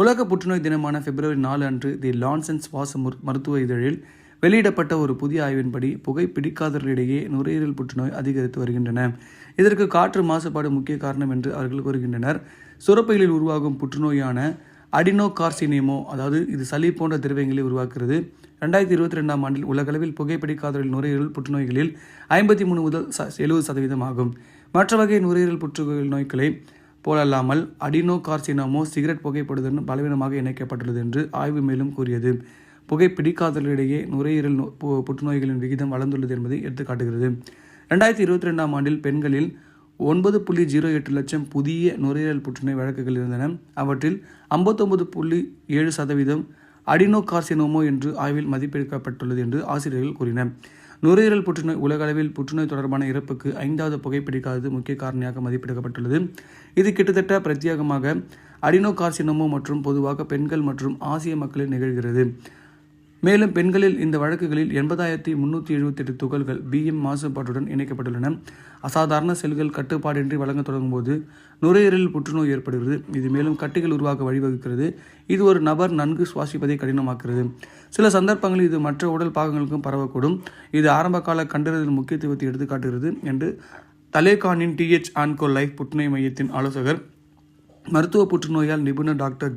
உலக புற்றுநோய் தினமான பிப்ரவரி நாலு அன்று தி லான்சன் சுவாச மருத்துவ இதழில் வெளியிடப்பட்ட ஒரு புதிய ஆய்வின்படி புகை பிடிக்காதவர்களிடையே நுரையீரல் புற்றுநோய் அதிகரித்து வருகின்றன. இதற்கு காற்று மாசுபாடு முக்கிய காரணம் என்று அவர்கள் கூறுகின்றனர். சுரப்பைகளில் உருவாகும் புற்றுநோயான அடினோ கார்சினேமோ அதாவது இது சளி போன்ற திரவியங்களை உருவாக்குகிறது. ரெண்டாயிரத்தி இருபத்தி ரெண்டாம் ஆண்டில் உலகளவில் புகைப்பிடிக்காதவர்கள் நுரையீரல் புற்றுநோய்களில் ஐம்பத்தி மூணு முதல் எழுபது சதவீதம் ஆகும். மற்ற வகை நுரையீரல் புற்றுநோய் நோய்களை போலல்லாமல் அடினோ கார்சினோமோ சிகரெட் புகைப்படுவதுடன் பலவீனமாக இணைக்கப்பட்டுள்ளது என்று ஆய்வு மேலும் கூறியது. புகைப்பிடிக்காதவர்களிடையே நுரையீரல் நோ- புற்றுநோய்களின் விகிதம் வளர்ந்துள்ளது என்பதை எடுத்துக்காட்டுகிறது. ரெண்டாயிரத்தி இருபத்தி ரெண்டாம் ஆண்டில் பெண்களில் ஒன்பது புள்ளி ஜீரோ எட்டு லட்சம் புதிய நுரையீரல் புற்றுநோய் வழக்குகள் இருந்தன. அவற்றில் ஐம்பத்தொன்பது புள்ளி ஏழு சதவீதம் அடினோ கார்சினோமோ என்று ஆய்வில் மதிப்பிடப்பட்டுள்ளது என்று ஆசிரியர்கள் கூறினர். நுரையீரல் புற்றுநோய் உலக அளவில் புற்றுநோய் தொடர்பான இறப்புக்கு ஐந்தாவது புகைப்பிடிக்காதது முக்கிய காரணியாக மதிப்பிடப்பட்டுள்ளது. இது கிட்டத்தட்ட பிரத்யேகமாக அடினோகார்சினோமோ மற்றும் பொதுவாக பெண்கள் மற்றும் ஆசிய மக்களில் நிகழ்கிறது. மேலும் பெண்களில் இந்த வழக்குகளில் எண்பதாயிரத்தி முன்னூற்றி எழுபத்தெட்டு துகள்கள் பிஎம் மாசுபாட்டுடன் இணைக்கப்பட்டுள்ளன. அசாதாரண செல்கள் கட்டுப்பாடின்றி வழங்க தொடங்கும்போது நுரையீரலில் புற்றுநோய் ஏற்படுகிறது. இது மேலும் கட்டிகள் உருவாக்க வழிவகுக்கிறது. இது ஒரு நபர் நன்கு சுவாசிப்பதை கடினமாக்குகிறது. சில சந்தர்ப்பங்களில் இது மற்ற உடல் பாகங்களுக்கும் பரவக்கூடும். இது ஆரம்பகால கண்டறிதல் முக்கியத்துவத்தை எடுத்துக்காட்டுகிறது என்று தலேகானின் டிஎச் ஆன்கோ லைஃப் புற்றுநோய் மையத்தின் ஆலோசகர் மருத்துவ புற்றுநோயால் நிபுணர் டாக்டர்